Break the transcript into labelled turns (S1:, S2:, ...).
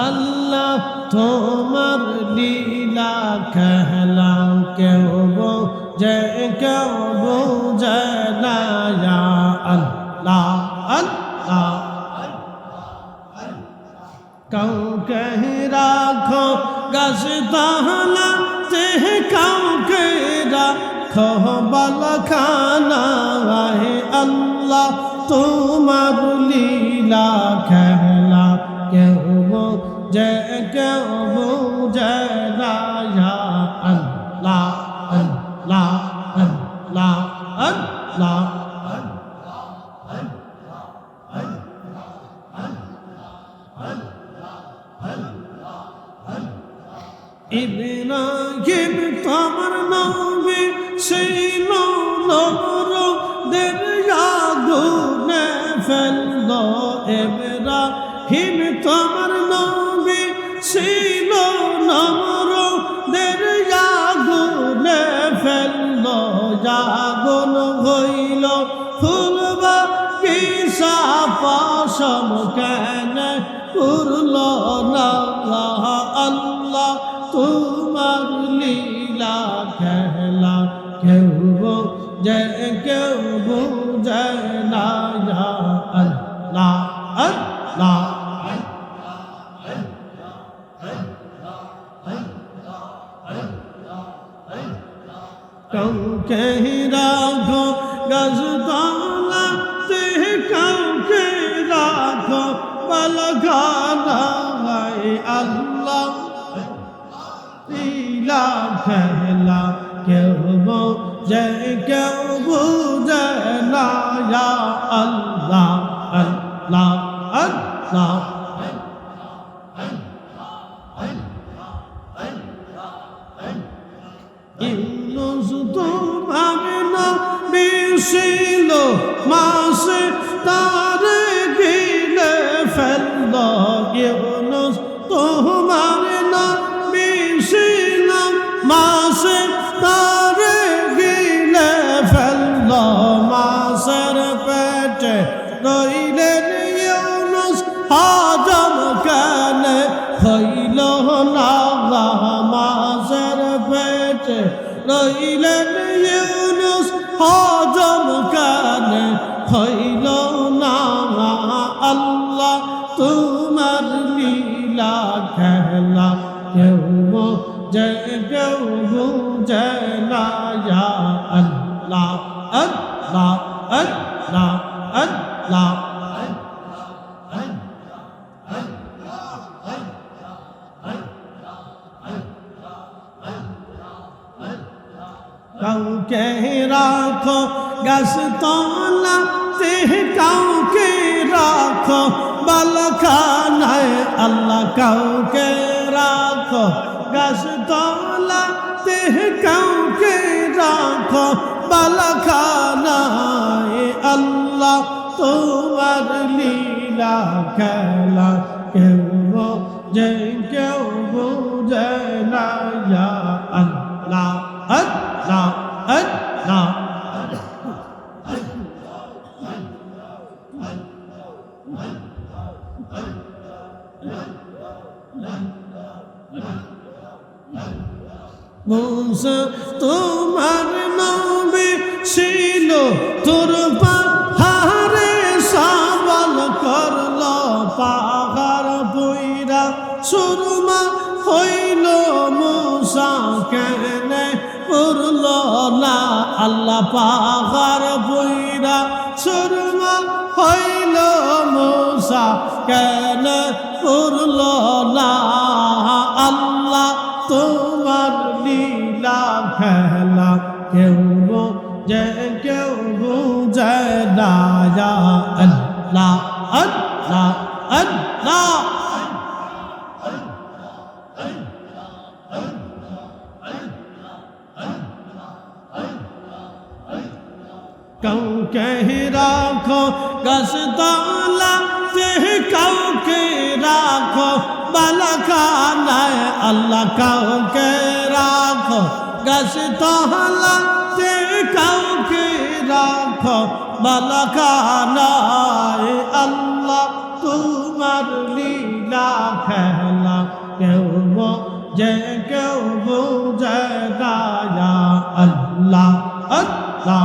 S1: আল্লাহ তোমার লীলা খেলা কেউ যে কেউ বোঝে না আল্লাহ আল্লাহ কাউকে রাখো গাছ তাহলা তে কাউকে রাখো বালখানা আল্লাহ তোমার লীলা খেলা কেউ বুঝে না, ইয়া আল্লাহ আল্লাহ আল্লাহ আল্লাহ ইব্রাহিম তোমার নবী সেই নবর দেরিয়া গুনে ফেলল ইব্রাহিম। তোমার নবী সেই নবর দেরিয়া গুনে ফেলল জাগুন হইল। ফুলবা কিসা পাশম কেন পুরল না? আল্লাহ, তোমার লীলা খেলা কেউ যে, কেউ বুঝে না। ইয়া আল্লাহ আল্লাহ। কাউকে রাখো বলগানা আল্লাহ। লীলা খেলা কেউ যে কেউ বুঝে না আল্লাহ আল্লাহ আল্লাহ। ইউনুস তোমার না বিশিল মাসে তারে গিলে ফেলল ইউনুস তোমার না বিশিল মাসে তারে গিলে ফেলল মাসের পেটে রইলেন ইউনুস হাজম কেন হইল না মাসের পেটে রইলেন ইউনুস হজম কেন হইল না আল্লাহ, তোমার লীলা খেলা কেউ যে কেউ বুঝে না, ইয়া আল্লাহ আল্লাহ আল্লাহ আল্লাহ। কাউকে রাখো গাছ তলা রাখো বালখানায় আল্লাহ তোমার লীলা খেলা কেউ যে কেউ বুঝে না আল্লাহ আল্লাহ আল্লাহ। মুসা তোমার নবী ছিল তোর পাহাড়ে সাবাল করল, পাহাড় বইরা সুরমা হইল মুসা কেন পুরল না? আল্লাহ পাহাড় বইরা সুরমা হইল মুসা কেন পুরল না? আল্লাহ তোমার লীলা খেলা কেউ যে কেউ বুঝে ইয়া আল্লাহ আল্লাহ আল্লাহ। কাউকে রাখো গাছতলা বালাখানায় আল্লাহ কাউকে রাখো। গাছতলা তে কাউকে রাখো। বালাখানায় আল্লাহ তোমার লীলা খেলা। যে কেউ বুঝে গায়া আল্লাহ আল্লাহ।